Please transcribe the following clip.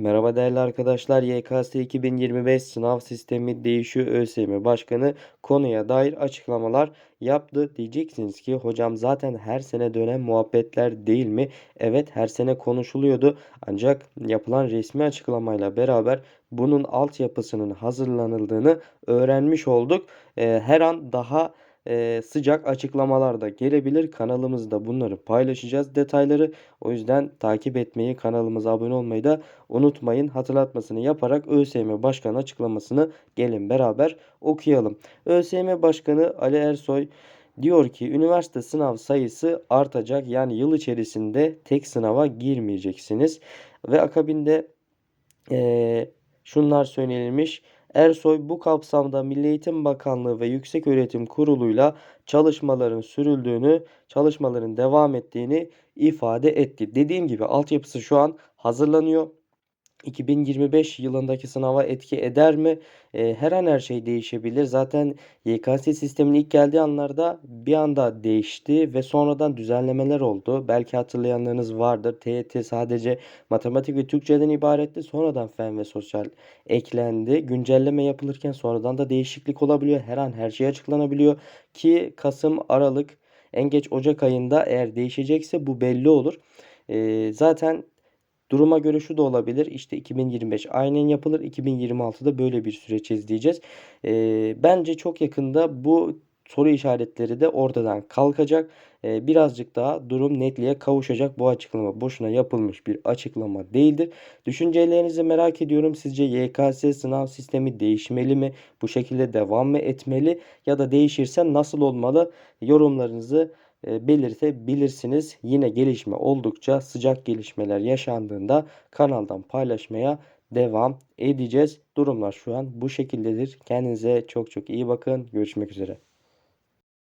Merhaba değerli arkadaşlar. YKS 2025 sınav sistemi değişiyor. ÖSYM Başkanı konuya dair açıklamalar yaptı. Diyeceksiniz ki hocam zaten her sene dönen muhabbetler değil mi? Evet her sene konuşuluyordu. Ancak yapılan resmi açıklamayla beraber bunun altyapısının hazırlanıldığını öğrenmiş olduk. Her an daha e, sıcak açıklamalar da gelebilir. Kanalımızda bunları paylaşacağız detayları. O yüzden takip etmeyi, kanalımıza abone olmayı da unutmayın. Hatırlatmasını yaparak ÖSYM Başkanı açıklamasını gelin beraber okuyalım. ÖSYM Başkanı Ali Ersoy diyor ki üniversite sınav sayısı artacak. Yani yıl içerisinde tek sınava girmeyeceksiniz. Ve akabinde eee şunlar söylenilmiş. Ersoy bu kapsamda Milli Eğitim Bakanlığı ve Yükseköğretim Kurulu'yla çalışmaların sürüldüğünü, çalışmaların devam ettiğini ifade etti. Dediğim gibi altyapısı şu an hazırlanıyor. 2025 yılındaki sınava etki eder mi? Eee, her an her şey değişebilir. Zaten YKS sisteminin ilk geldiği anlarda bir anda değişti ve sonradan düzenlemeler oldu. Belki hatırlayanlarınız vardır. TYT sadece matematik ve Türkçeden ibaretti. Sonradan fen ve sosyal eklendi. Güncelleme yapılırken sonradan da değişiklik olabiliyor. Her an her şey açıklanabiliyor ki Kasım, Aralık, en geç Ocak ayında eğer değişecekse bu belli olur. Eee, zaten Duruma göre şu da olabilir. İşte 2025 aynen yapılır. 2026'da böyle bir süreç izleyeceğiz. Ee, bence çok yakında bu soru işaretleri de ortadan kalkacak. Ee, birazcık daha durum netliğe kavuşacak. Bu açıklama boşuna yapılmış bir açıklama değildir. Düşüncelerinizi merak ediyorum. Sizce YKS sınav sistemi değişmeli mi? Bu şekilde devam mı etmeli? Ya da değişirse nasıl olmalı? Yorumlarınızı e, belirtebilirsiniz. Yine gelişme oldukça sıcak gelişmeler yaşandığında kanaldan paylaşmaya devam edeceğiz. Durumlar şu an bu şekildedir. Kendinize çok çok iyi bakın. Görüşmek üzere.